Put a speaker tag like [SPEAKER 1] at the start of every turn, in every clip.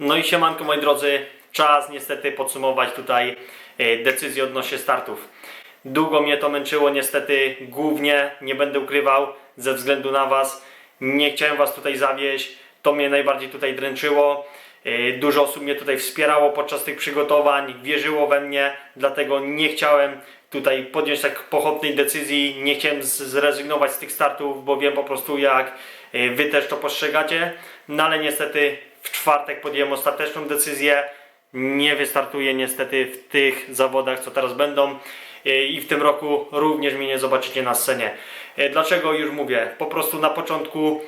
[SPEAKER 1] No i siemanko moi drodzy, czas niestety podsumować tutaj e, decyzję odnośnie startów. Długo mnie to męczyło, niestety głównie, nie będę ukrywał, ze względu na Was. Nie chciałem Was tutaj zawieść, to mnie najbardziej tutaj dręczyło. E, Dużo osób mnie tutaj wspierało podczas tych przygotowań, wierzyło we mnie, dlatego nie chciałem tutaj podjąć tak pochopnej decyzji, nie chciałem zrezygnować z tych startów, bo wiem po prostu jak e, Wy też to postrzegacie. No ale niestety w czwartek podjąłem ostateczną decyzję. Nie wystartuję niestety w tych zawodach, co teraz będą. E, I w tym roku również mnie nie zobaczycie na scenie. E, Dlaczego już mówię? Po prostu na początku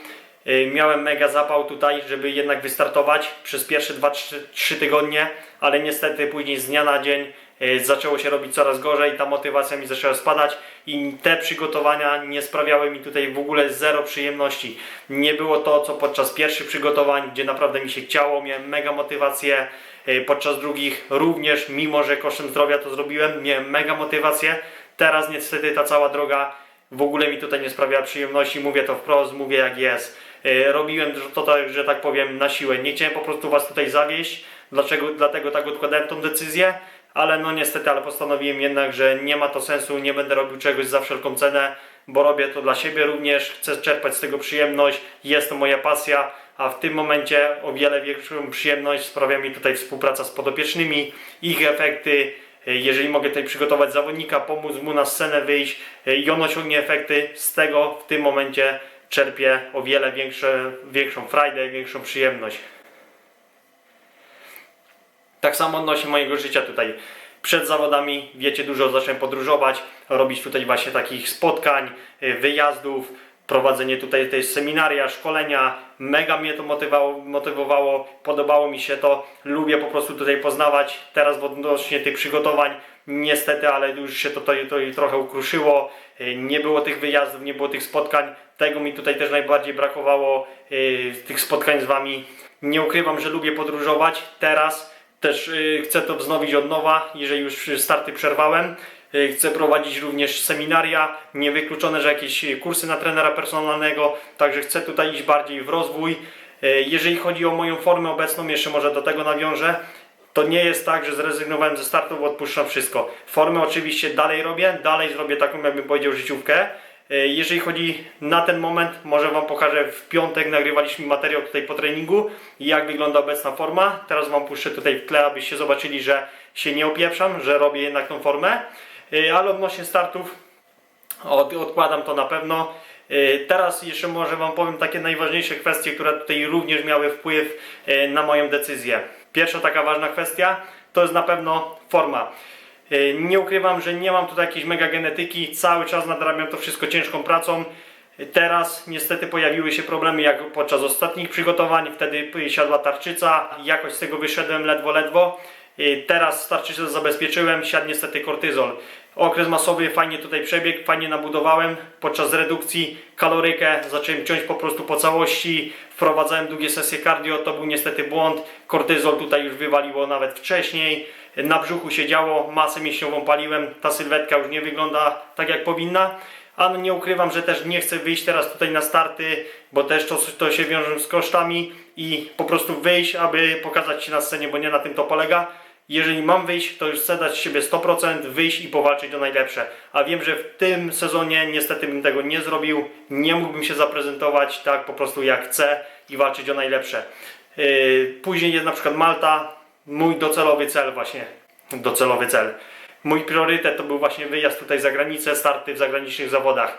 [SPEAKER 1] e, miałem mega zapał tutaj, żeby jednak wystartować przez pierwsze 2-3 tygodnie, ale niestety później z dnia na dzień zaczęło się robić coraz gorzej, ta motywacja mi zaczęła spadać i te przygotowania nie sprawiały mi tutaj w ogóle zero przyjemności. Nie było to, co podczas pierwszych przygotowań, gdzie naprawdę mi się chciało, miałem mega motywację. E, Podczas drugich również, mimo że kosztem zdrowia to zrobiłem, miałem mega motywację. Teraz niestety ta cała droga w ogóle mi tutaj nie sprawiała przyjemności, mówię to wprost, mówię jak jest. E, Robiłem to, tak, że tak powiem, na siłę. Nie chciałem po prostu Was tutaj zawieść, dlaczego, dlatego tak odkładałem tą decyzję, ale no niestety, ale postanowiłem jednak, że nie ma to sensu, nie będę robił czegoś za wszelką cenę, bo robię to dla siebie również, chcę czerpać z tego przyjemność, jest to moja pasja, a w tym momencie o wiele większą przyjemność sprawia mi tutaj współpraca z podopiecznymi, ich efekty, jeżeli mogę tutaj przygotować zawodnika, pomóc mu na scenę wyjść i on osiągnie efekty, z tego w tym momencie czerpię o wiele większe, większą frajdę, większą przyjemność. Tak samo odnośnie mojego życia tutaj. Przed zawodami, wiecie, dużo zacząłem podróżować, robić tutaj właśnie takich spotkań, y, wyjazdów, prowadzenie tutaj tej seminaria, szkolenia. Mega mnie to motywowało, motywowało, podobało mi się to. Lubię po prostu tutaj poznawać. Teraz odnośnie tych przygotowań, niestety, ale już się to, to, to trochę ukruszyło. Y, Nie było tych wyjazdów, nie było tych spotkań. Tego mi tutaj też najbardziej brakowało, y, tych spotkań z Wami. Nie ukrywam, że lubię podróżować. Teraz też y, chcę to wznowić od nowa, jeżeli już starty przerwałem. Y, Chcę prowadzić również seminaria, niewykluczone, że jakieś kursy na trenera personalnego, także chcę tutaj iść bardziej w rozwój. Y, Jeżeli chodzi o moją formę obecną, jeszcze może do tego nawiążę, to nie jest tak, że zrezygnowałem ze startów, odpuszczam wszystko. Formę oczywiście dalej robię, dalej zrobię taką, jakbym powiedział, życiówkę. E, Jeżeli chodzi na ten moment, może Wam pokażę w piątek nagrywaliśmy materiał tutaj po treningu jak wygląda obecna forma. Teraz Wam puszczę tutaj w tle, abyście zobaczyli, że się nie opieprzam, że robię jednak tą formę. E, Ale odnośnie startów od, odkładam to na pewno. E, Teraz jeszcze może Wam powiem takie najważniejsze kwestie, które tutaj również miały wpływ na moją decyzję. Pierwsza taka ważna kwestia to jest na pewno forma. E, Nie ukrywam, że nie mam tutaj jakiejś mega genetyki, cały czas nadrabiam to wszystko ciężką pracą. E, Teraz niestety pojawiły się problemy jak podczas ostatnich przygotowań, wtedy siadła tarczyca, jakoś z tego wyszedłem ledwo, ledwo. E, Teraz tarczycę zabezpieczyłem, siadł niestety kortyzol. Okres masowy fajnie tutaj przebiegł, fajnie nabudowałem. Podczas redukcji kalorykę zacząłem ciąć po prostu po całości. Wprowadzałem długie sesje cardio, to był niestety błąd. Kortyzol tutaj już wywaliło nawet wcześniej. Na brzuchu się działo, masę mięśniową paliłem. Ta sylwetka już nie wygląda tak jak powinna. A no nie ukrywam, że też nie chcę wyjść teraz tutaj na starty, bo też to, to się wiąże z kosztami i po prostu wyjść, aby pokazać się na scenie, bo nie na tym to polega. Jeżeli mam wyjść, to już chcę dać siebie 100%, wyjść i powalczyć o najlepsze. A wiem, że w tym sezonie niestety bym tego nie zrobił, nie mógłbym się zaprezentować tak po prostu jak chcę i walczyć o najlepsze. Yy, Później jest na przykład Malta, mój docelowy cel właśnie, docelowy cel. Mój priorytet to był właśnie wyjazd tutaj za granicę, starty w zagranicznych zawodach.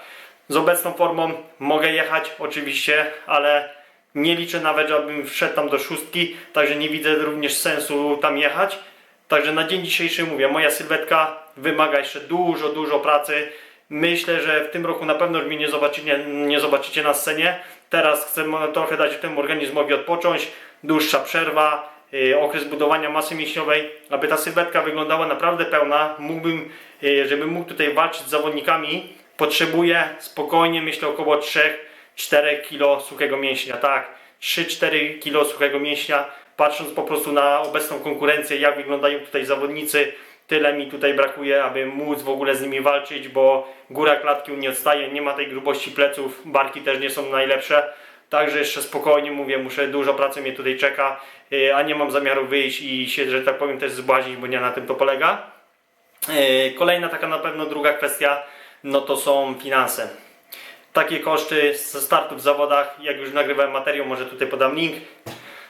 [SPEAKER 1] Z obecną formą mogę jechać oczywiście, ale nie liczę nawet, żebym wszedł tam do szóstki, także nie widzę również sensu tam jechać. Także na dzień dzisiejszy mówię, moja sylwetka wymaga jeszcze dużo, dużo pracy. Myślę, że w tym roku na pewno już mnie nie zobaczycie, nie zobaczycie na scenie. Teraz chcę trochę dać temu organizmowi odpocząć. Dłuższa przerwa, okres budowania masy mięśniowej, aby ta sylwetka wyglądała naprawdę pełna. Mógłbym, yy, żebym mógł tutaj walczyć z zawodnikami, potrzebuję spokojnie, myślę, około 3-4 kg suchego mięśnia. Tak, 3-4 kg suchego mięśnia. Patrząc po prostu na obecną konkurencję, jak wyglądają tutaj zawodnicy, tyle mi tutaj brakuje, aby móc w ogóle z nimi walczyć, bo góra klatki nie odstaje, nie ma tej grubości pleców, barki też nie są najlepsze. Także jeszcze spokojnie mówię, muszę, dużo pracy mnie tutaj czeka, y, a nie mam zamiaru wyjść i się, że tak powiem, też zbłazić, bo nie na tym to polega. Y, Kolejna taka na pewno druga kwestia, no to są finanse. Takie koszty ze startu w zawodach, jak już nagrywałem materiał, może tutaj podam link,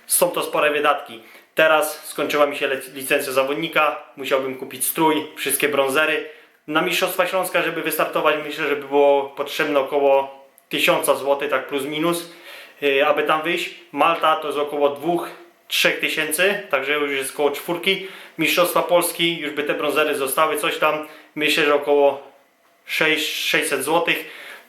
[SPEAKER 1] są to spore wydatki. Teraz skończyła mi się licencja zawodnika, musiałbym kupić strój, wszystkie brązery. Na Mistrzostwa Śląska, żeby wystartować, myślę, że by było potrzebne około 1000 zł, tak plus minus, aby tam wyjść. Malta to jest około 2-3 tysięcy, także już jest około czwórki. Mistrzostwa Polski, już by te brązery zostały, coś tam, myślę, że około 6, 600 zł.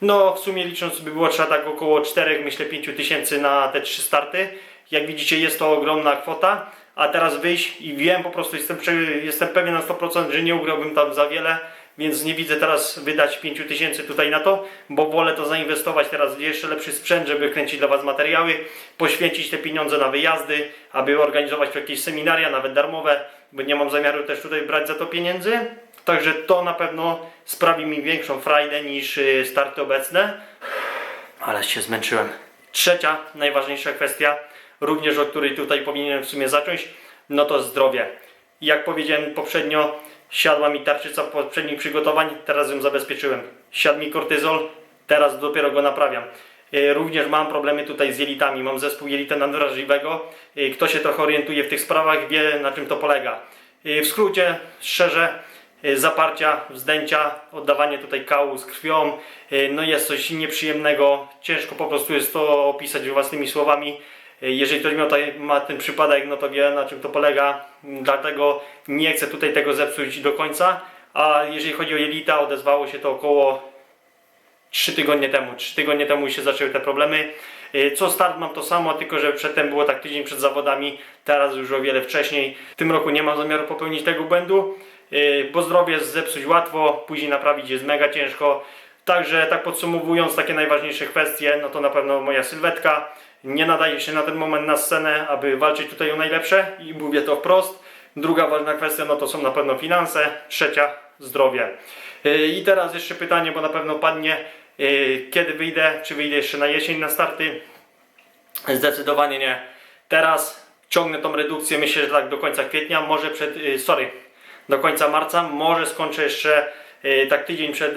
[SPEAKER 1] No w sumie licząc by było trzeba tak około 4, myślę 5 tysięcy na te trzy starty. Jak widzicie jest to ogromna kwota, a teraz wyjść i wiem po prostu, jestem, jestem pewien na 100%, że nie ugrałbym tam za wiele, więc nie widzę teraz wydać 5 tysięcy tutaj na to, bo wolę to zainwestować teraz w jeszcze lepszy sprzęt, żeby kręcić dla Was materiały, poświęcić te pieniądze na wyjazdy, aby organizować jakieś seminaria, nawet darmowe, bo nie mam zamiaru też tutaj brać za to pieniędzy. Także to na pewno sprawi mi większą frajdę niż y, starty obecne. Ale się zmęczyłem. Trzecia, najważniejsza kwestia, również o której tutaj powinienem w sumie zacząć, no to zdrowie. Jak powiedziałem poprzednio, siadła mi tarczyca poprzednich przygotowań, teraz ją zabezpieczyłem. Siadł mi kortyzol, teraz dopiero go naprawiam. Y, Również mam problemy tutaj z jelitami, mam zespół jelita nadwrażliwego. Y, Kto się trochę orientuje w tych sprawach, wie na czym to polega. Y, W skrócie, szczerze, zaparcia, wzdęcia, oddawanie tutaj kału z krwią, no jest coś nieprzyjemnego, ciężko po prostu jest to opisać własnymi słowami. Jeżeli ktoś miał tutaj, ma ten przypadek, no to wie na czym to polega, dlatego nie chcę tutaj tego zepsuć do końca, a jeżeli chodzi o jelita, odezwało się to około 3 tygodnie temu. 3 tygodnie temu się zaczęły te problemy. Y, Co start mam to samo, tylko że przedtem było tak tydzień przed zawodami, teraz już o wiele wcześniej. W tym roku nie mam zamiaru popełnić tego błędu, y, bo zdrowie zepsuć łatwo, później naprawić jest mega ciężko. Także tak podsumowując takie najważniejsze kwestie, no to na pewno moja sylwetka nie nadaje się na ten moment na scenę, aby walczyć tutaj o najlepsze i mówię to wprost. Druga ważna kwestia, no to są na pewno finanse. Trzecia, zdrowie. Yy, I teraz jeszcze pytanie, bo na pewno padnie, yy, kiedy wyjdę, czy wyjdę jeszcze na jesień na starty? Zdecydowanie nie. Teraz ciągnę tą redukcję, myślę, że tak do końca kwietnia, może przed, yy, sorry, do końca marca, może skończę jeszcze tak tydzień przed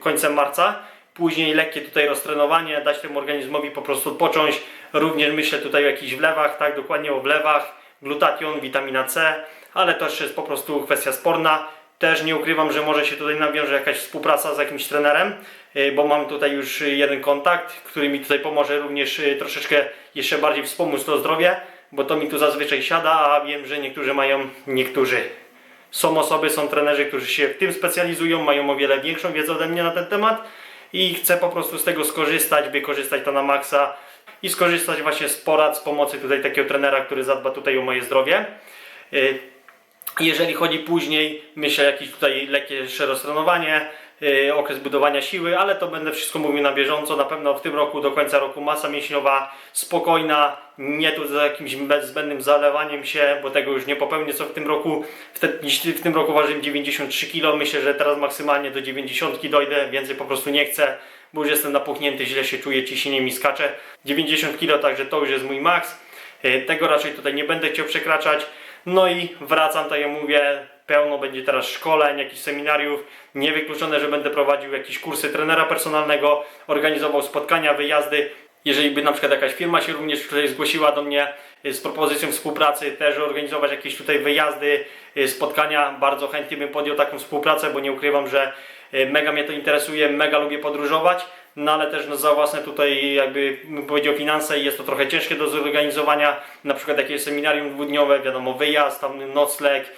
[SPEAKER 1] końcem marca. Później lekkie tutaj roztrenowanie, dać temu organizmowi po prostu odpocząć. Również myślę tutaj o jakichś wlewach, tak dokładnie o wlewach, glutation, witamina C, ale to jeszcze jest po prostu kwestia sporna. Też nie ukrywam, że może się tutaj nawiąże jakaś współpraca z jakimś trenerem, yy, bo mam tutaj już jeden kontakt, który mi tutaj pomoże również yy, troszeczkę jeszcze bardziej wspomóc to zdrowie, bo to mi tu zazwyczaj siada, a wiem, że niektórzy mają, niektórzy. Są osoby, są trenerzy, którzy się w tym specjalizują, mają o wiele większą wiedzę ode mnie na ten temat i chcę po prostu z tego skorzystać, wykorzystać to na maksa i skorzystać właśnie z porad, z pomocy tutaj takiego trenera, który zadba tutaj o moje zdrowie. Yy, jeżeli chodzi później, myślę jakieś tutaj lekkie yy, okres budowania siły, ale to będę wszystko mówił na bieżąco. Na pewno w tym roku, do końca roku masa mięśniowa spokojna, nie tu za jakimś zbędnym zalewaniem się, bo tego już nie popełnię co w tym roku. W, te, w tym roku ważyłem 93 kg, myślę, że teraz maksymalnie do 90 dojdę, więcej po prostu nie chcę, bo już jestem napuchnięty, źle się czuję, ciśnienie mi skacze. 90 kg, także to już jest mój maks. Yy, Tego raczej tutaj nie będę chciał przekraczać. No i wracam, tak jak mówię, pełno będzie teraz szkoleń, jakichś seminariów. Niewykluczone, że będę prowadził jakieś kursy trenera personalnego, organizował spotkania, wyjazdy. Jeżeli by na przykład jakaś firma się również tutaj zgłosiła do mnie y, z propozycją współpracy, też organizować jakieś tutaj wyjazdy, y, spotkania, bardzo chętnie bym podjął taką współpracę, bo nie ukrywam, że y, mega mnie to interesuje, mega lubię podróżować, no ale też no, za własne tutaj jakby powiedział finanse i jest to trochę ciężkie do zorganizowania, na przykład jakieś seminarium dwudniowe, wiadomo wyjazd, tam nocleg,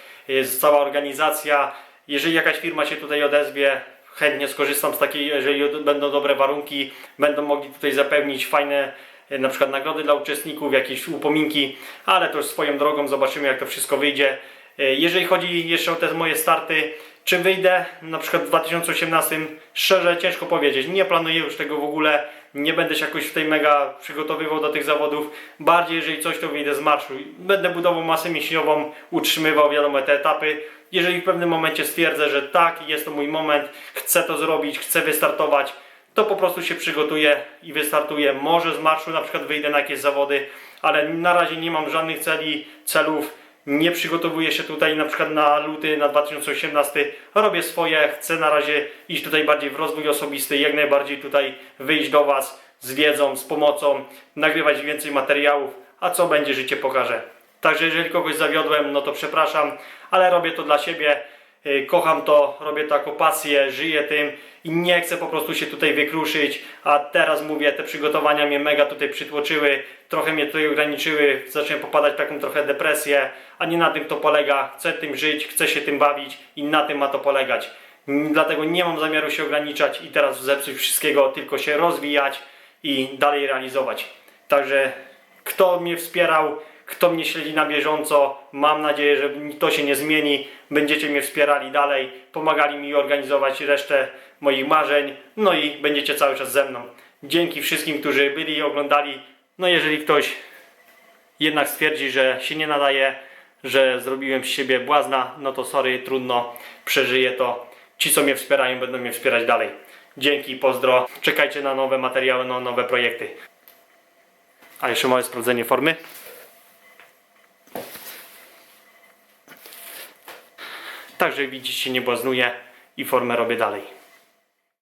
[SPEAKER 1] cała organizacja, jeżeli jakaś firma się tutaj odezwie, chętnie skorzystam z takiej, jeżeli będą dobre warunki, będą mogli tutaj zapewnić fajne e, na przykład nagrody dla uczestników, jakieś upominki, ale to już swoją drogą zobaczymy jak to wszystko wyjdzie. E, Jeżeli chodzi jeszcze o te moje starty, czy wyjdę? Na przykład w 2018, szczerze ciężko powiedzieć, nie planuję już tego w ogóle, nie będę się jakoś tutaj mega przygotowywał do tych zawodów, bardziej jeżeli coś to wyjdę z marszu, będę budował masę mięśniową, utrzymywał wiadomo te etapy, jeżeli w pewnym momencie stwierdzę, że tak, jest to mój moment, chcę to zrobić, chcę wystartować, to po prostu się przygotuję i wystartuję. Może z marszu na przykład wyjdę na jakieś zawody, ale na razie nie mam żadnych celi, celów. Nie przygotowuję się tutaj na przykład na luty, na 2018. Robię swoje, chcę na razie iść tutaj bardziej w rozwój osobisty, jak najbardziej tutaj wyjść do Was z wiedzą, z pomocą, nagrywać więcej materiałów, a co będzie, życie pokaże. Także jeżeli kogoś zawiodłem, no to przepraszam, ale robię to dla siebie. Y, Kocham to, robię to jako pasję, żyję tym i nie chcę po prostu się tutaj wykruszyć. A teraz mówię, te przygotowania mnie mega tutaj przytłoczyły, trochę mnie tutaj ograniczyły, zacząłem popadać w taką trochę depresję, a nie na tym to polega. Chcę tym żyć, chcę się tym bawić i na tym ma to polegać. Dlatego nie mam zamiaru się ograniczać i teraz zepsuć wszystkiego, tylko się rozwijać i dalej realizować. Także kto mnie wspierał, kto mnie śledzi na bieżąco, mam nadzieję, że to się nie zmieni. Będziecie mnie wspierali dalej, pomagali mi organizować resztę moich marzeń, no i będziecie cały czas ze mną. Dzięki wszystkim, którzy byli i oglądali. No jeżeli ktoś jednak stwierdzi, że się nie nadaje, że zrobiłem z siebie błazna, no to sorry, trudno, przeżyję to. Ci, co mnie wspierają, będą mnie wspierać dalej. Dzięki, pozdro. Czekajcie na nowe materiały, na nowe projekty. A jeszcze małe sprawdzenie formy. Także widzicie, nie błaznuję i formę robię dalej.